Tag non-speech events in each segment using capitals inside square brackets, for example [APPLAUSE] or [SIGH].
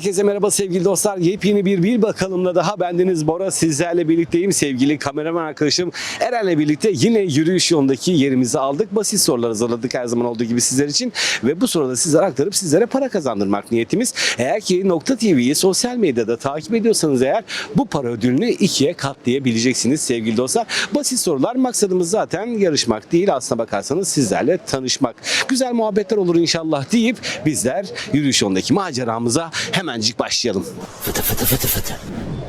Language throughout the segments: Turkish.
Herkese merhaba sevgili dostlar. Yepyeni bir bir bakalımla daha bendeniz Bora sizlerle birlikteyim. Sevgili kameraman arkadaşım Eren'le birlikte yine yürüyüş yolundaki yerimizi aldık. Basit sorular hazırladık her zaman olduğu gibi sizler için. Ve bu soruları sizlere aktarıp sizlere para kazandırmak niyetimiz. Eğer ki Nokta TV'yi sosyal medyada takip ediyorsanız eğer bu para ödülünü ikiye katlayabileceksiniz sevgili dostlar. Basit sorular maksadımız zaten yarışmak değil aslına bakarsanız sizlerle tanışmak. Güzel muhabbetler olur inşallah deyip bizler yürüyüş yolundaki maceramıza hemencik başlayalım. Fıtı fıtı fıtı fıtı.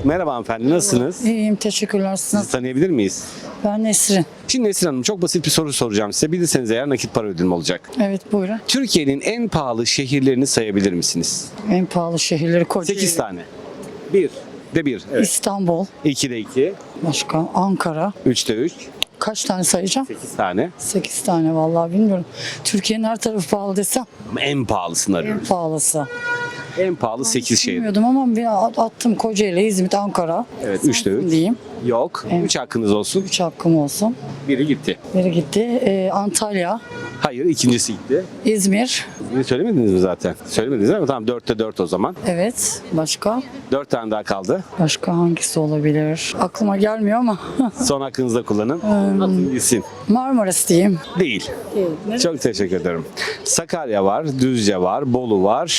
Merhaba hanımefendi nasılsınız? İyiyim teşekkürler. Siz Sizi tanıyabilir miyiz? Ben Nesrin. Şimdi Nesrin Hanım çok basit bir soru soracağım size. Bilirseniz eğer nakit para ödülüm olacak. Evet buyurun. Türkiye'nin en pahalı şehirlerini sayabilir misiniz? En pahalı şehirleri Kocaeli. 8 tane. 1 de 1. Evet. İstanbul. 2 de 2. Başka Ankara. 3 de 3. Kaç tane sayacağım? 8 tane. 8 tane vallahi bilmiyorum. Türkiye'nin her tarafı pahalı desem Ama en pahalısını en arıyoruz. pahalısı. En pahalı 8 şehir. Bilmiyordum ama bir at- attım Kocaeli, İzmit, Ankara. Evet 3 de 3. Diyeyim. Yok. Evet. 3 hakkınız olsun. 3 hakkım olsun. Biri gitti. Biri gitti. Ee, Antalya, Hayır ikincisi gitti. İzmir. Biri söylemediniz mi zaten? Söylemediniz ama tamam 4'te 4 o zaman. Evet. Başka? 4 tane daha kaldı. Başka hangisi olabilir? Aklıma gelmiyor ama. [LAUGHS] Son hakkınızda kullanın. Atın gitsin. Marmaris diyeyim. Değil. Çok teşekkür ederim. Sakarya var, Düzce var, Bolu var.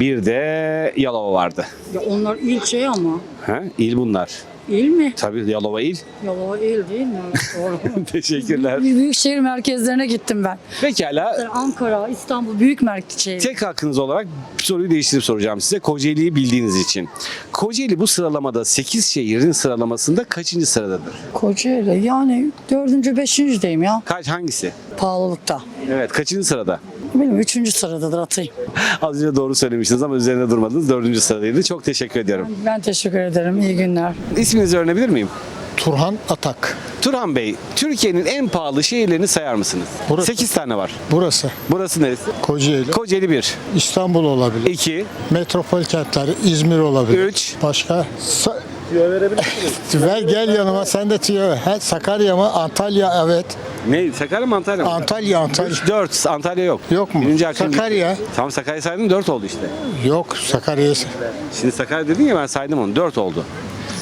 Bir de Yalova vardı. Ya onlar ilçe ama. Ha? İl bunlar. İl mi? Tabii Yalova il. Yalova il değil mi? Doğru. [LAUGHS] Teşekkürler. Büyük şehir merkezlerine gittim ben. Pekala. Ankara, İstanbul büyük merkez. Tek hakkınız olarak soruyu değiştirip soracağım size. Kocaeli'yi bildiğiniz için. Kocaeli bu sıralamada 8 şehrin sıralamasında kaçıncı sıradadır? Kocaeli yani dördüncü, beşincideyim ya Kaç hangisi? pahalılıkta. Evet kaçıncı sırada? Bileyim üçüncü sıradadır atayım. [LAUGHS] Az önce doğru söylemiştiniz ama üzerinde durmadınız. Dördüncü sıradaydı. Çok teşekkür ediyorum. Ben teşekkür ederim. İyi günler. İsminizi öğrenebilir miyim? Turhan Atak. Turhan Bey, Türkiye'nin en pahalı şehirlerini sayar mısınız? Burası. 8 tane var. Burası Burası neresi? Kocaeli. Kocaeli 1, İstanbul olabilir. 2, Metropol kentleri İzmir olabilir. Üç. Başka? Sa- [LAUGHS] Ver gel yanıma sen de tüyo ver. Ha, Sakarya mı? Antalya evet. ne? Sakarya mı Antalya mı? Antalya Antalya. 4, Antalya yok. Yok mu? Birinci Sakarya. Tamam Sakarya saydım 4 oldu işte. Yok Sakarya. Şimdi Sakarya dedin ya ben saydım onu 4 oldu.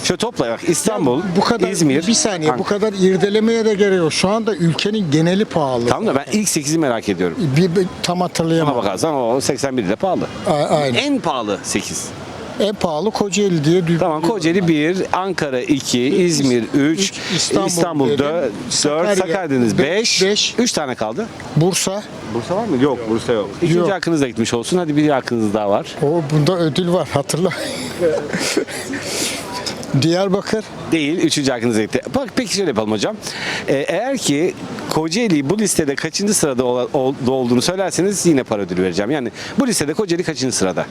Şöyle topla bak İstanbul, Bu kadar İzmir. bir saniye Ankara. bu kadar irdelemeye de gerek yok. Şu anda ülkenin geneli pahalı. Tamam da ben ilk 8'i merak ediyorum. Bir, bir- tam Ona hatırlayamam. bakarsan o 81 de pahalı. A- Aynen. En pahalı 8. En pahalı Kocaeli diye duydum. Tamam Kocaeli 1, Ankara 2, İzmir 3, Üç, İstanbul İstanbul, dedim. 4, Sakarya, Sakarya Deniz be- 5, beş. 3 tane kaldı. Bursa. Bursa var mı? Yok Bursa yok. İkinci Yok. hakkınız da gitmiş olsun. Hadi bir hakkınız daha var. O bunda ödül var hatırla. [LAUGHS] Diyarbakır. Değil. Üçüncü hakkınız gitti. Bak peki şöyle yapalım hocam. Ee, eğer ki Kocaeli bu listede kaçıncı sırada ola- ol- olduğunu söylerseniz yine para ödülü vereceğim. Yani bu listede Kocaeli kaçıncı sırada?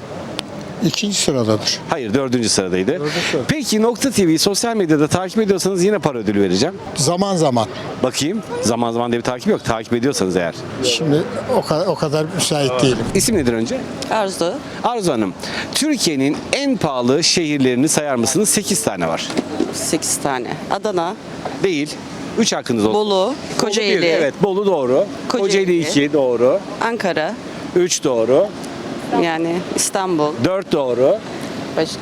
İkinci sıradadır. Hayır dördüncü sıradaydı. sırada. Peki Nokta TV'yi sosyal medyada takip ediyorsanız yine para ödülü vereceğim. Zaman zaman. Bakayım. Zaman zaman diye bir takip yok. Takip ediyorsanız eğer. Şimdi o kadar o kadar müsait değilim. İsim nedir önce? Arzu. Arzu Hanım. Türkiye'nin en pahalı şehirlerini sayar mısınız? 8 tane var. 8 tane. Adana, Değil. 3 hakkınız olsun. Bolu, Bolu Kocaeli, bir, Evet Bolu doğru. Kocaeli Kocaeli. 2 doğru. Ankara, 3 doğru. Yani İstanbul, 4 doğru. başka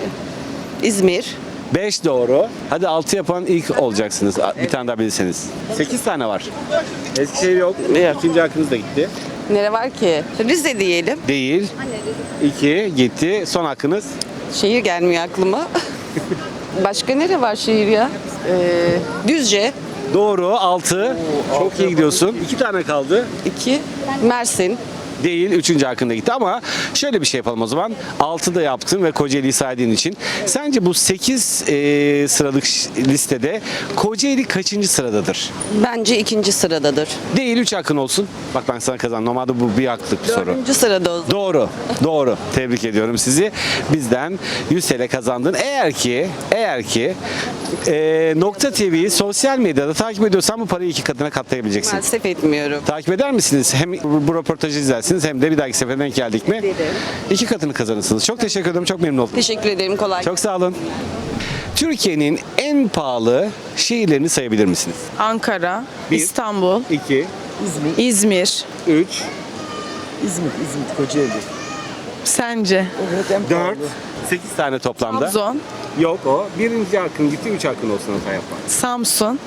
İzmir, 5 doğru. Hadi 6 yapan ilk olacaksınız. Bir tane daha bilirseniz. 8 tane var. Eskişehir yok. Yok. İkinci hakkınız da gitti. nere var ki? Rize diyelim. Değil. 2 gitti. Son hakkınız. Şehir gelmiyor aklıma. Başka nere var şehir ya? Ee, Düzce, Doğru 6. Çok iyi gidiyorsun. 2 tane kaldı. 2, Mersin, Değil. Üçüncü hakkında gitti ama şöyle bir şey yapalım o zaman. 6 da yaptın ve Kocaeli'yi saydığın için. Sence bu 8 sıralık ş- listede Kocaeli kaçıncı sıradadır? bence ikinci sıradadır. Değil 3 hakkın olsun. Bak ben sana kazandım. Normalde bu bir haklık bir soru. Dördüncü sırada o zaman. Doğru. Doğru. Tebrik ediyorum sizi. Bizden 100 TL kazandın. Eğer ki eğer ki e, Nokta TV'yi sosyal medyada takip ediyorsan bu parayı iki katına katlayabileceksin. Maalesef etmiyorum. Takip eder misiniz? Hem bu, bu röportajı izlersiniz hem de bir dahaki sefere denk geldik mi? İki katını kazanırsınız. Çok teşekkür ederim. Çok memnun oldum. Teşekkür ederim. Kolay Çok sağ olun. Türkiye'nin en pahalı şehirlerini sayabilir misiniz? Ankara, Bir. İstanbul, 2, İzmir. 3, İzmit, İzmit, Kocaeli. Sence? Evet en 4, pahalı. 8 tane toplamda. Trabzon, Yok o. Birinci hakkın gitti, üç hakkın olsun hata yapma. Samsun,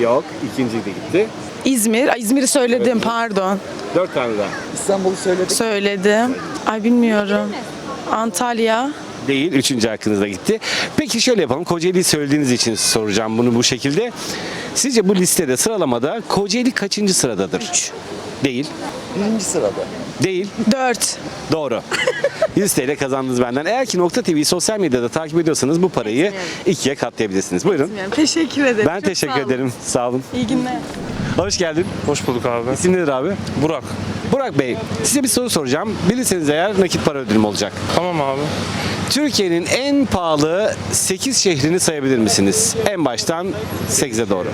Yok, ikinci de gitti. İzmir. Ay, İzmir'i söyledim pardon. Dört tane daha. Söyledim. Ay bilmiyorum. Antalya. Değil, üçüncü hakkınız da gitti. Peki şöyle yapalım, Kocaeli'yi söylediğiniz için soracağım bunu bu şekilde. Sizce bu listede, sıralamada Kocaeli kaçıncı sıradadır? Üç. Değil. Birinci sırada. Değil. 4. Doğru. [LAUGHS] 100 TL kazandınız benden. Eğer ki Nokta TV'yi sosyal medyada takip ediyorsanız bu parayı ikiye katlayabilirsiniz. Buyurun. Teşekkür ederim. Ben Çok teşekkür sağ olun. ederim. Sağ olun. İyi günler. Hoş geldin. Hoş bulduk abi. İsim nedir abi? Burak. Burak Bey, size bir soru soracağım. Bilirseniz eğer nakit para ödülüm olacak. Tamam abi. Türkiye'nin en pahalı 8 şehrini sayabilir misiniz? En baştan 8'e doğru.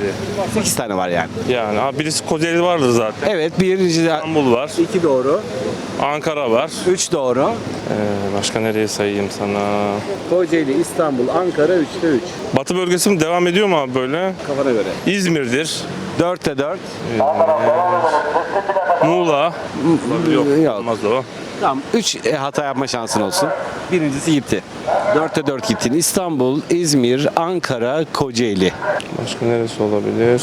8 tane var yani. Yani abi birisi Kocaeli vardır zaten. Evet, birinci İstanbul var. 2 doğru. Ankara var. 3 doğru. Ee, başka nereye sayayım sana? Kocaeli, İstanbul, Ankara 3'te 3. Batı bölgesi mi devam ediyor mu abi böyle? Kafana göre. İzmir'dir. 4'te 4. Muğla. Yok. Yok. Olmaz o. Tamam. 3 hata yapma şansın olsun. Birincisi gitti. 4'te 4 gittin. İstanbul, İzmir, Ankara, Kocaeli. Başka neresi olabilir?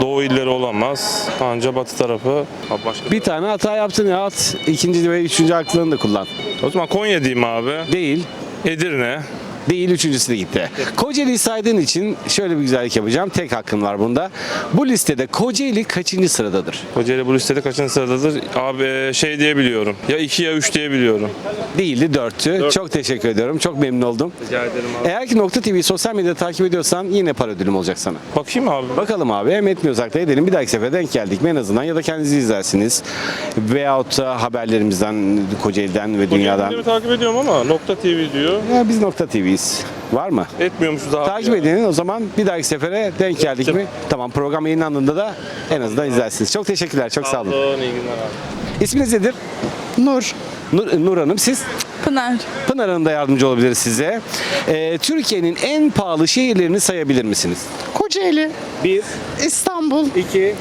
Doğu illeri olamaz. Anca batı tarafı. Abi başka... Bir tane hata yaptın ya at. İkinci ve üçüncü aklını da kullan. O zaman Konya diyeyim abi. Değil. Edirne. Değil üçüncüsü de gitti. Kocaeli'yi saydığın için şöyle bir güzellik yapacağım. Tek hakkın var bunda. Bu listede Kocaeli kaçıncı sıradadır? Kocaeli bu listede kaçıncı sıradadır? Abi şey diye biliyorum. Ya 2 ya 3 diye biliyorum. Değildi dörttü. Çok teşekkür ediyorum. Çok memnun oldum. Rica ederim abi. Eğer ki Nokta TV'yi sosyal medyada takip ediyorsan yine para ödülüm olacak sana. Bakayım abi. Bakalım abi hem etmiyorsak da edelim. Bir dahaki sefere denk geldik mi en azından ya da kendinizi izlersiniz. Veyahut da haberlerimizden, Kocaeli'den ve dünyadan. Kocaeli'mi takip ediyorum ama Nokta TV diyor. Ya biz Nokta TV'yiz. Var mı? Etmiyormuşuz abi. Takip ya. edin o zaman bir dahaki sefere denk geldik mi? Tamam program yayınlandığında da en azından izlersiniz. Çok teşekkürler. Çok sağ olun. iyi günler abi. İsminiz nedir? Nur. Nur, Nur Hanım siz? Pınar. Pınar Hanım da yardımcı olabilir size. Ee, Türkiye'nin en pahalı şehirlerini sayabilir misiniz? Kocaeli, 1, İstanbul, 2,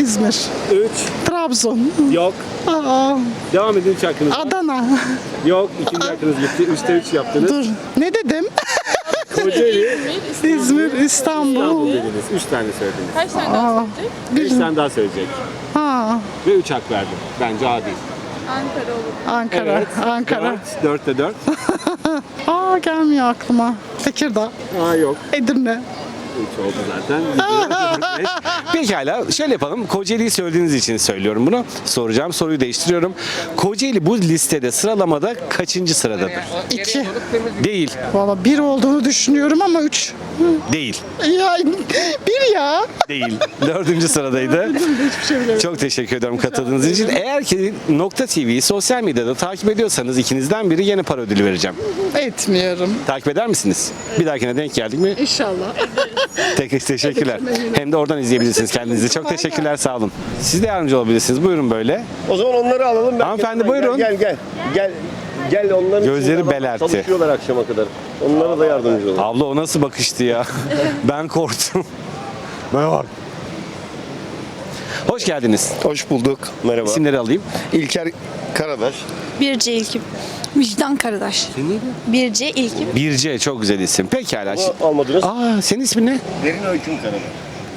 İzmir, 3, Trabzon, yok. Aa, Devam edin 3 hakkınız. var. Adana. Yok. ikinci hakkınız gitti. 3'te 3 yaptınız. Dur, ne dedim? Kocaeli, İzmir, İstanbul. İstanbul dediniz. 3 tane söylediniz. Aa, 5 tane daha söyleyecek. ha, Ve 3 hak verdim. Bence adil. Ankara, Ankara. 4, 4'te 4. Aa, gelmiyor aklıma. Tekirdağ, Aa yok. Edirne. 3 oldu zaten. [LAUGHS] Pekala şöyle yapalım. Kocaeli'yi söylediğiniz için söylüyorum bunu. Soracağım soruyu değiştiriyorum. Kocaeli bu listede sıralamada kaçıncı sıradadır? İki. Değil. Valla bir olduğunu düşünüyorum ama üç. Değil. Ya, bir ya. Değil. Dördüncü sıradaydı. Hiçbir şey. Çok teşekkür ederim katıldığınız için. Eğer ki Nokta TV'yi sosyal medyada takip ediyorsanız ikinizden biri yeni para ödülü vereceğim. Etmiyorum. Takip eder misiniz? Bir dahakine denk geldik mi? İnşallah. [LAUGHS] Tek teşekkürler. Hem de oradan izleyebilirsiniz kendinizi. Çok teşekkürler sağ olun. Siz de yardımcı olabilirsiniz. Buyurun böyle. O zaman onları alalım. Ben Hanımefendi, buyurun. Gel gel. Gel. Gel onların için Gözleri adamlar belertti. Çalışıyorlar akşama kadar. Onlara da yardımcı olun. Abla o nasıl bakıştı ya? [LAUGHS] ben korktum. Bana bak. Hoş geldiniz. Hoş bulduk. Merhaba. İsimleri alayım. İlker Karadaş. Birce İlkim. Vicdan Karadaş. Birce İlkim. Birce çok güzel isim. Pekala. Ama almadınız. Aa senin ismin ne? Derin Öyküm Karadaş.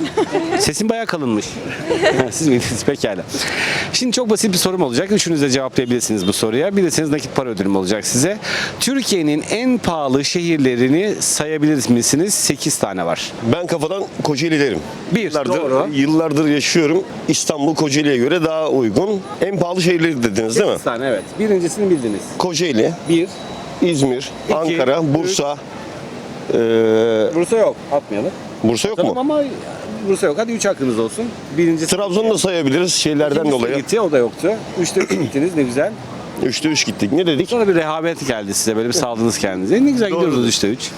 [LAUGHS] Sesin bayağı kalınmış. [LAUGHS] Siz miydiniz? Pekala. Şimdi çok basit bir sorum olacak. Üçünüz de cevaplayabilirsiniz bu soruya. Bilirseniz nakit para ödülüm olacak size. Türkiye'nin en pahalı şehirlerini sayabilir misiniz? 8 tane var. Ben kafadan Kocaeli derim. Bir, Yıllardır, doğru. yıllardır yaşıyorum. İstanbul Kocaeli'ye göre daha uygun. En pahalı şehirleri dediniz değil mi? 8 tane evet. Birincisini bildiniz. Kocaeli, 1. İzmir, Ankara, Bursa. Ee, Bursa yok. Atmayalım. Bursa yok Tamam mu? ama Bursa yok. Hadi 3 hakkınız olsun. Birincisi Trabzon'u da sayabiliriz şeylerden İkincisi dolayı. gitti. O da yoktu. 3'te 3 gittiniz. Ne güzel. 3'te 3 gittik. Ne dedik? Sonra bir rehavet geldi size. Böyle bir saldınız kendinize. Ne güzel Doğru. gidiyordunuz 3'te 3.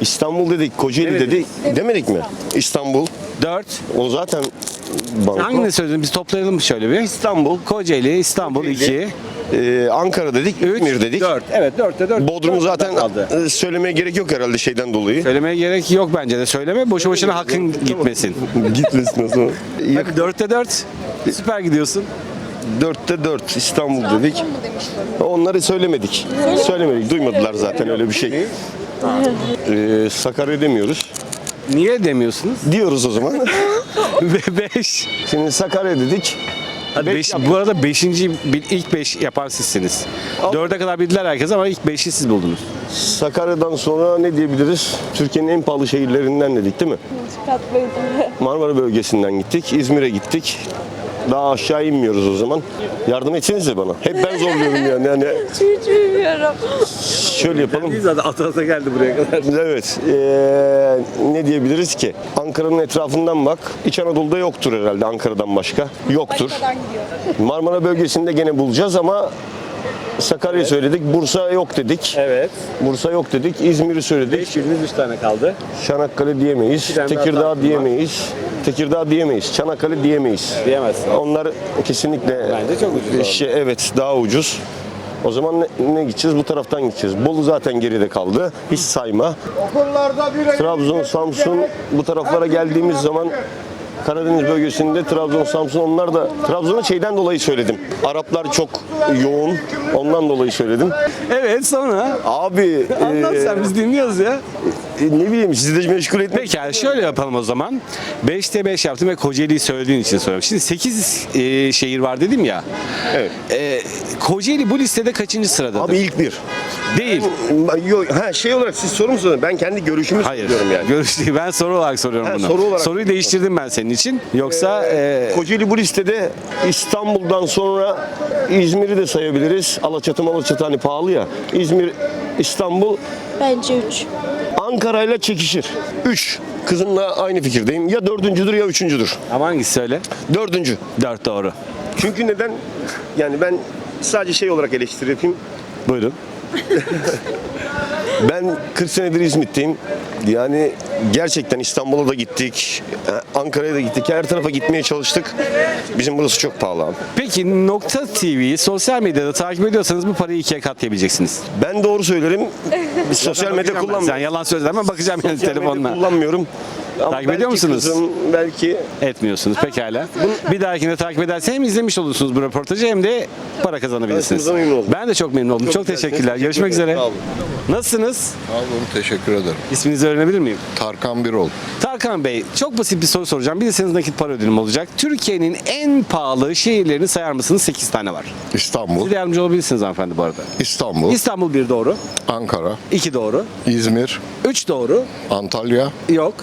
İstanbul dedik, Kocaeli Demedik. dedik. Demedik mi? İstanbul. 4. O zaten banko. Hangisini söyledin? Biz toplayalım şöyle bir. İstanbul, Kocaeli, İstanbul Kocaeli. 2. e, Ankara dedik, 3, İzmir dedik. 4. Evet 4'te 4. Bodrum zaten kaldı. e, söylemeye gerek yok herhalde şeyden dolayı. Söylemeye gerek yok bence de. Söyleme. Boşu boşuna hakkın gitmesin. [LAUGHS] Gitmesin o zaman. Hadi 4'te 4. Süper gidiyorsun. Dörtte dört İstanbul dedik. Onları söylemedik. Söylemedik. Duymadılar zaten öyle bir şey. Ee, Sakarya demiyoruz. Niye demiyorsunuz? Diyoruz o zaman. [LAUGHS] Ve 5. Şimdi Sakarya dedik. Beş bu arada 5. ilk 5 yapan sizsiniz. 4'e kadar bildiler herkes ama ilk 5'i siz buldunuz. Sakarya'dan sonra ne diyebiliriz? Türkiye'nin en pahalı şehirlerinden dedik değil mi? Marmara bölgesinden gittik. İzmir'e gittik. Daha aşağı inmiyoruz o zaman. Yardım etsenize bana. Hep ben zorluyorum yani. yani Hiç bilmiyorum. şöyle yapalım. zaten ata ata geldi buraya kadar. [LAUGHS] Evet. eee, ne diyebiliriz ki? Ankara'nın etrafından bak. İç Anadolu'da yoktur herhalde Ankara'dan başka. Yoktur. Marmara bölgesinde gene bulacağız ama Sakarya söyledik. Bursa yok dedik. Evet. Bursa yok dedik. İzmir'i söyledik. 5 biriniz 3 tane kaldı. Çanakkale diyemeyiz. Tekirdağ var. diyemeyiz. Tekirdağ diyemeyiz. Çanakkale diyemeyiz. Diyemezsin. Onlar kesinlikle Bence çok ucuz oldu. Şey, evet daha ucuz. O zaman ne, ne gideceğiz? Bu taraftan gideceğiz. Bolu zaten geride kaldı. Hiç sayma. Trabzon, Samsun bu taraflara geldiğimiz zaman Karadeniz bölgesinde Trabzon, Samsun onlar da Trabzon'u şeyden dolayı söyledim. Araplar çok yoğun. Ondan dolayı söyledim. Evet sonra. Abi [LAUGHS] Anlat e, sen biz dinliyoruz ya. e, ne bileyim sizi de meşgul etmek Peki yani şöyle yapalım o zaman. 5'te 5 yaptım ve Kocaeli'yi söylediğin için soruyorum. Şimdi 8 şehir var dedim ya. Evet. E, Kocaeli bu listede kaçıncı sıradadır? Abi ilk bir. Değil. Yok, ha şey olarak siz soru mu soruyorsunuz? Ben kendi görüşümü Hayır. söylüyorum yani. Görüş değil. Ben soru olarak soruyorum Ha, bunu. soru olarak. Soruyu değiştirdim ben senin için. Yoksa e, Kocaeli bu listede İstanbul'dan sonra İzmir'i de sayabiliriz. Alaçatı Malaçatı hani pahalı ya. İzmir, İstanbul, Bence 3. Ankara'yla çekişir. Üç. Kızımla aynı fikirdeyim. Ya dördüncüdür ya üçüncüdür. ama hangisi söyle? Dördüncü. 4 doğru. Çünkü neden? Yani ben sadece şey olarak eleştiri yapayım. Buyurun. [LAUGHS] Ben 40 senedir İzmit'teyim. Yani gerçekten İstanbul'a da gittik, e, Ankara'ya da gittik. Her tarafa gitmeye çalıştık. Bizim burası çok pahalı abi. Peki Nokta TV'yi sosyal medyada takip ediyorsanız bu parayı ikiye katlayabileceksiniz. Ben doğru söylerim. [LAUGHS] Sosyal medya ben. Sen kullanmıyorum. yalan söyleme ama bakacağım yani telefonla. kullanmıyorum. Ama Takip ediyor musunuz? Kızım, belki Etmiyorsunuz pekala. Bir dahakine takip ederse hem izlemiş olursunuz bu röportajı hem de para kazanabilirsiniz. Ben size memnun oldum. Ben de çok memnun oldum. Çok, güzel. teşekkürler. Teşekkür Görüşmek ederim. üzere. Sağ olun. Nasılsınız? Sağ olun, teşekkür ederim. İsminizi öğrenebilir miyim? Tarkan Birol. Tarkan Bey, çok basit bir soru soracağım. Bilirseniz nakit para ödülüm olacak. Türkiye'nin en pahalı şehirlerini sayar mısınız? 8 tane var. İstanbul, Siz de yardımcı olabilirsiniz hanımefendi bu arada. İstanbul, İstanbul 1 doğru, Ankara, 2 doğru, İzmir, 3 doğru, Antalya, yok.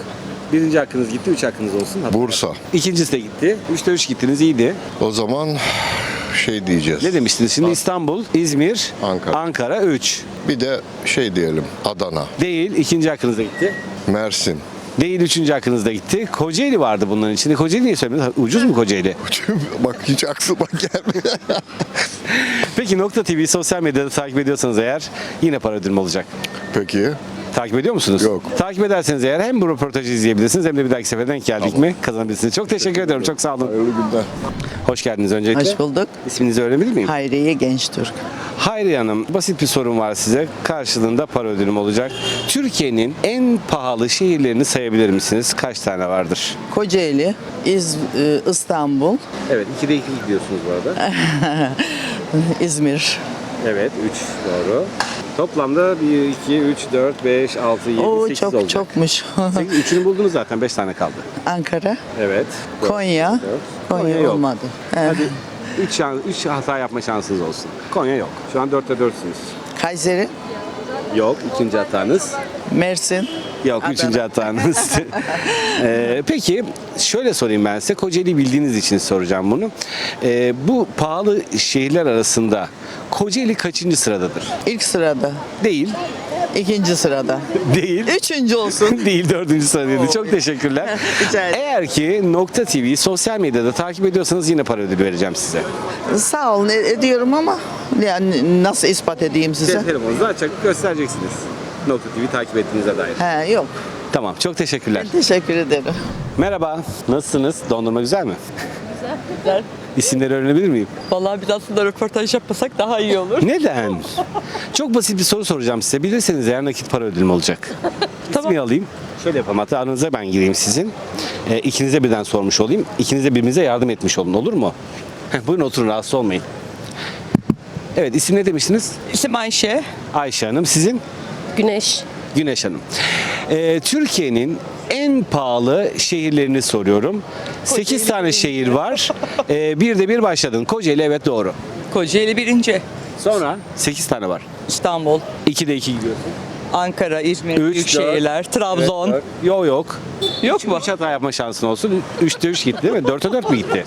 Birinci hakkınız gitti, 3 hakkınız olsun. Hadi. Bursa. İkincisi de gitti. 3'te 3 gittiniz, iyiydi. O zaman şey diyeceğiz. Ne demiştiniz? Şimdi İstanbul, İzmir, Ankara. Ankara 3. Bir de şey diyelim Adana, Değil, ikinci hakkınız da gitti. Mersin. Değil, üçüncü hakkınız da gitti. Kocaeli vardı bunların içinde. Kocaeli niye söylemediniz? Ucuz mu Kocaeli? [LAUGHS] Bak hiç aklıma gelmiyor. Peki Nokta TV sosyal medyada takip ediyorsanız eğer yine para ödülüm olacak. Peki. Takip ediyor musunuz? Yok. Takip ederseniz eğer hem bu röportajı izleyebilirsiniz hem de bir dahaki sefere denk geldik mi kazanabilirsiniz. Çok teşekkür ediyorum. Çok sağ olun. Hayırlı günler. Hoş geldiniz öncelikle. Hoş bulduk. İsminizi öğrenebilir miyim? Hayriye Gençtürk. Hayriye Hanım, basit bir sorum var size. Karşılığında para ödülüm olacak. Türkiye'nin en pahalı şehirlerini sayabilir misiniz? Kaç tane vardır? Kocaeli, İz, e, İstanbul, Evet, 2'de 2 gidiyorsunuz bu arada. [LAUGHS] İzmir. evet, 3 doğru. Toplamda 1, 2, 3, 4, 5, 6, 7, Oo 8 çok olacak. çokmuş. [LAUGHS] 8, üçünü buldunuz zaten 5 tane kaldı. Ankara, Evet. Konya. Konya, Konya yok. olmadı. Evet. Hadi 3 şans, 3 hata yapma şansınız olsun. Konya yok. Şu an 4'te 4'sünüz. Kayseri, Yok. ikinci hatanız. Mersin, Yok. Üçüncü hatanız. [LAUGHS] Ee, peki şöyle sorayım ben size. Kocaeli bildiğiniz için soracağım bunu. Ee, bu pahalı şehirler arasında Kocaeli kaçıncı sıradadır? ilk sırada, Değil. ikinci sırada. Değil. Üçüncü olsun. [LAUGHS] Değil dördüncü sıradaydı. Çok teşekkürler. [LAUGHS] Rica ederim. Eğer ki Nokta TV'yi sosyal medyada takip ediyorsanız yine para ödülü vereceğim size. Sağ olun e- ediyorum ama yani nasıl ispat edeyim size? Telefonunuzu açıp göstereceksiniz. Nokta TV takip ettiğinize dair. He, yok. Tamam çok teşekkürler. Teşekkür ederim. Merhaba. Nasılsınız? Dondurma güzel mi? Güzel. İsimleri öğrenebilir miyim? Vallahi biz aslında röportaj yapmasak daha iyi olur. Neden? Çok basit bir soru soracağım size. Bilirseniz eğer nakit para ödülüm olacak. [LAUGHS] İsmi alayım. Şöyle yapalım hatta aranıza ben gireyim sizin. Ee, ikinize birden sormuş olayım. İkiniz de birbirinize yardım etmiş olun olur mu? Heh, Buyurun oturun rahatsız olmayın. Evet isim ne demiştiniz? İsim Ayşe. Ayşe Hanım. Sizin? Güneş. Güneş Hanım. Ee, Türkiye'nin en pahalı şehirlerini soruyorum. 8 tane şehir var. Ee, bir de bir başladın. Kocaeli evet doğru. Kocaeli birinci. Sonra 8 tane var. İstanbul, 2'de 2 gidiyorsun. Ankara, İzmir, Üç, büyük şehirler, Trabzon. Yok yok. Yok mu? 3 hata yapma şansın olsun. 3'te 3 gitti değil mi? 4'te 4 mü gitti?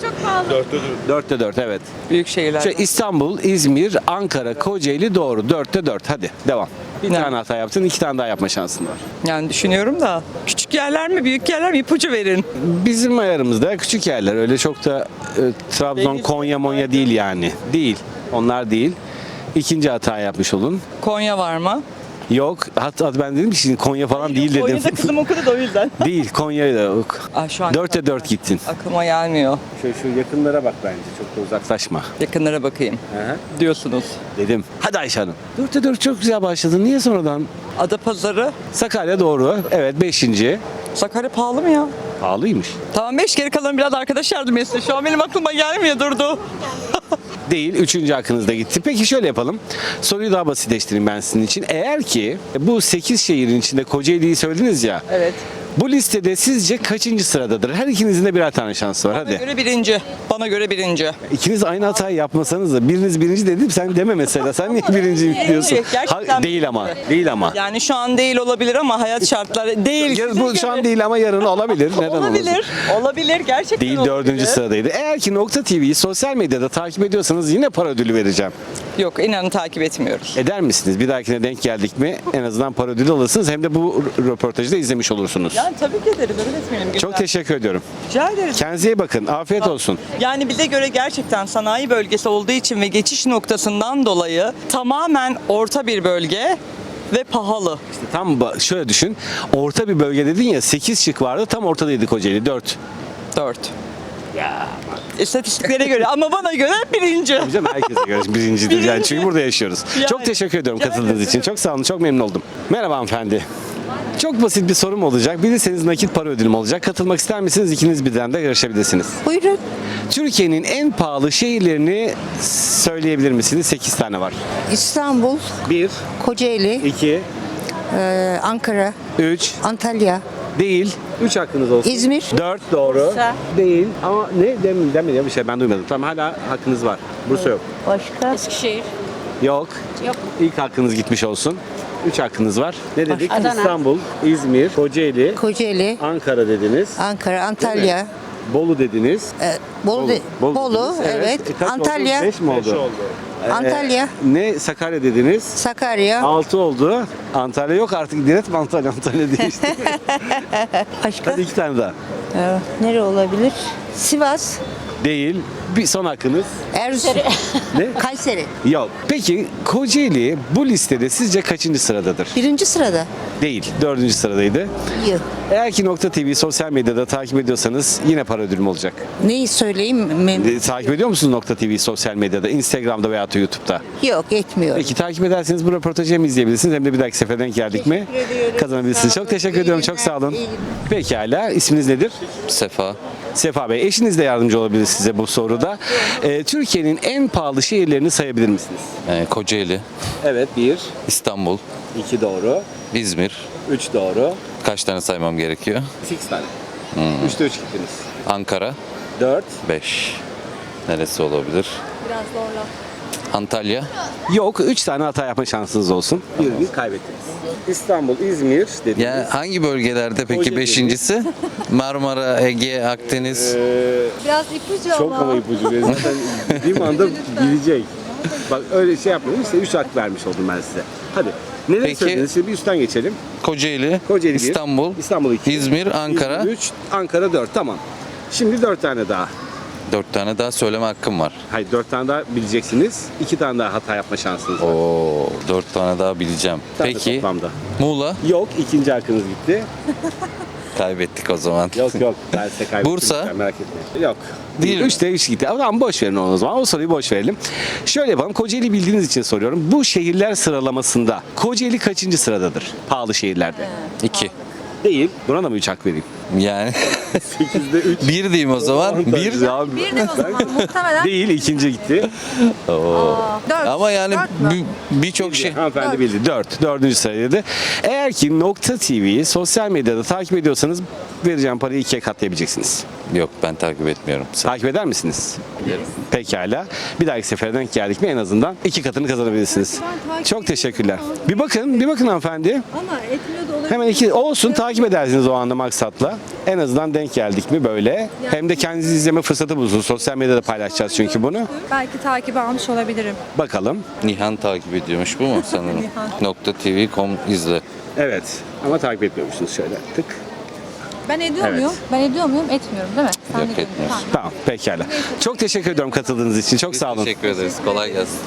4'te 4 evet. Büyük şehirler. Şey, İstanbul, İzmir, Ankara, Kocaeli doğru. 4'te 4 hadi devam. Bir Ne? tane hata yaptın, iki tane daha yapma şansın var. Yani düşünüyorum da. Küçük yerler mi, büyük yerler mi? İpucu verin. Bizim ayarımızda küçük yerler öyle çok da e, Trabzon, Deniz- Konya, Monya değil yani. Değil. Onlar değil. İkinci hata yapmış olun. Konya var mı? Yok. Hatta ben dedim ki şimdi Konya falan değil dedim. Konya'da kızım okudu da o yüzden. [LAUGHS] değil. Konya'da yok. Aa, şu an 4'te 4 gittin. aklıma gelmiyor. Şu, şu yakınlara bak bence. Çok da uzaklaşma. Yakınlara bakayım. Diyorsunuz. Dedim. Hadi Ayşe Hanım. 4'te 4 çok güzel başladın. Niye sonradan? Adapazarı. Sakarya doğru. Evet 5. Sakarya pahalı mı ya? Pahalıymış. Tamam beş geri kalan biraz arkadaş yardım etsin. Şu an benim aklıma gelmiyor durdu. [LAUGHS] Değil. Üçüncü hakkınızda gitti. Peki şöyle yapalım. Soruyu daha basitleştireyim ben sizin için. Eğer ki bu 8 şehrin içinde Kocaeli'yi söylediniz ya. Evet. Bu listede sizce kaçıncı sıradadır? Her ikinizin de birer tane şansı var. Bana Hadi. göre birinci. Bana göre birinci. İkiniz aynı hatayı yapmasanız da biriniz birinci dedim sen deme mesela. Sen niye birinci [LAUGHS] diyorsun? Gerçekten değil ama. Değil ama. Yani şu an değil olabilir ama hayat şartları değil. Ya bu şu an değil ama yarın olabilir. Neden olmasın? Olabilir. Olabilir. Gerçekten Değil olabilir. dördüncü sıradaydı. Eğer ki Nokta TV'yi sosyal medyada takip ediyorsanız yine para ödülü vereceğim. Yok inanın takip etmiyoruz. Eder misiniz? Bir dahakine denk geldik mi en azından para ödülü alırsınız hem de bu röportajı da izlemiş olursunuz. Yani tabii ki ederiz. Öğretmenim. güzel. Çok teşekkür ediyorum. Rica ederiz. Kendinize iyi bakın. Afiyet olsun. Yani bize göre gerçekten sanayi bölgesi olduğu için ve geçiş noktasından dolayı tamamen orta bir bölge ve pahalı. Tam ba- şöyle düşün. Orta bir bölge dedin ya 8 şık vardı. Tam ortadaydı Kocaeli 4. 4. Ya. İstatistiklere göre ama bana göre birinci. Canım herkese göre [LAUGHS] birincidir yani çünkü burada yaşıyoruz. Yani. Çok teşekkür ediyorum Rica katıldığınız ederim. için. Çok sağ olun. Çok memnun oldum. Merhaba hanımefendi. Çok basit bir sorum olacak. Bilirseniz nakit para ödülüm olacak. Katılmak ister misiniz? İkiniz birden de yarışabilirsiniz. Buyurun. Türkiye'nin en pahalı şehirlerini söyleyebilir misiniz? 8 tane var. İstanbul, 1, Kocaeli, 2, e, Ankara, 3, Antalya, değil. 3 hakkınız olsun. İzmir. 4 doğru. Değil ama ne dem demedi ya bir şey ben duymadım. Tamam hala hakkınız var. Bursa yok. Başka? Eskişehir. Yok. Yok. İlk hakkınız gitmiş olsun. 3 hakkınız var. Ne dedik? Adana. İstanbul, İzmir, Kocaeli, Kocaeli, Ankara dediniz. Ankara, Antalya, Bolu dediniz. e, Bolu, de- Bolu, dediniz. evet, E, kaç Antalya, Oldu? 5 mi oldu? Ee, Antalya, ne Sakarya dediniz? Sakarya, 6 oldu. Antalya yok artık direkt Antalya Antalya değişti. [LAUGHS] başka? Hadi iki tane daha. E, nere olabilir? Sivas, Değil. Bir son hakkınız. Erzurum, Ne? [LAUGHS] Kayseri. Yok. Peki Kocaeli bu listede sizce kaçıncı sıradadır? Birinci sırada. Değil. Dördüncü sıradaydı. İyi. Eğer ki Nokta TV sosyal medyada takip ediyorsanız yine para ödülüm olacak. Neyi söyleyeyim? E, takip ediyor musunuz Nokta TV sosyal medyada? Instagram'da veya da YouTube'da? Yok, etmiyorum. Peki takip ederseniz bu röportajı hem izleyebilirsiniz hem de bir dahaki sefere denk geldik mi kazanabilirsiniz. Çok teşekkür ediyorum. Çok sağ olun. Pekala. İsminiz nedir? Sefa. Sefa Bey. Eşiniz de yardımcı olabilir size bu soruda. Ee, Türkiye'nin en pahalı şehirlerini sayabilir misiniz? Ee, Kocaeli, Evet. Bir, İstanbul, iki doğru. İzmir. Üç doğru. Kaç tane saymam gerekiyor? Six tane. Üçte üç gittiniz. Ankara, Dört. 5. Neresi olabilir? Biraz zorla. Antalya, Yok. Üç tane hata yapma şansınız olsun. Birini kaybettiniz. İstanbul, İzmir dediniz. Ya hangi bölgelerde peki Kocaeli. beşincisi? Marmara, Ege, Akdeniz. Ee, Biraz ipucu çok ama ipucu verin. [LAUGHS] Zaten bir anda bilecek. Bak öyle şey yapmayın. İşte üç hak vermiş oldum ben size. Hadi. Neler Peki. söylediniz? Şimdi bir üstten geçelim. Kocaeli, Kocaeli bir, İstanbul, İstanbul 2, İzmir, Ankara. 3, Ankara 4. Tamam. Şimdi 4 tane daha. 4 tane daha söyleme hakkım var. Hayır 4 tane daha bileceksiniz. 2 tane daha hata yapma şansınız var. Oo, 4 tane daha bileceğim. Bir tane Peki, Toplamda. Muğla Yok ikinci hakkınız gitti. [LAUGHS] kaybettik o zaman. Yok yok ben size kaybettim. Bursa? Sen Merak etmeyin. Yok. Değil mi? 3'te 3 gitti. Ama boş verin onu o zaman. O soruyu boş verelim. Şöyle yapalım. Kocaeli bildiğiniz için soruyorum. Bu şehirler sıralamasında Kocaeli kaçıncı sıradadır? Pahalı şehirlerde. 2. Değil. Buna da mı 3 hak vereyim? Yani 8'de 3. bir diyeyim o zaman. Bir. Bir Bir de o zaman muhtemelen. Değil ikinci gitti. Dört. Ama yani Dört mü? bir- birçok şey. Hanımefendi bildi. 4. Dördüncü sıraydı. Eğer ki Nokta TV'yi sosyal medyada takip ediyorsanız vereceğim parayı ikiye katlayabileceksiniz. Yok ben takip etmiyorum. Sa- Takip eder misiniz? Pekala. Bir dahaki sefere denk geldik mi en azından iki katını kazanabilirsiniz. Çok teşekkürler. Bir bakın, bir bakın hanımefendi. Ama etmiyor da olabilir. Hemen iki olsun takip edersiniz o anda maksatla. En azından denk geldik mi böyle. Hem de kendinizi izleme fırsatı bulursunuz. Sosyal medyada paylaşacağız çünkü bunu. Belki takip almış olabilirim. Bakalım. Nihan takip ediyormuş bu mu sanırım? [LAUGHS] Nokta TV.com izle. Evet. Ama takip etmiyormuşsunuz şöyle. Tık. Ben ediyor Evet. muyum? Ben ediyor muyum? Etmiyorum değil mi? Sen Yok, de etmiyorsun. Tamam. Tamam pekala. Çok teşekkür ediyorum katıldığınız için. Çok sağ olun. Teşekkür ederiz. Kolay gelsin.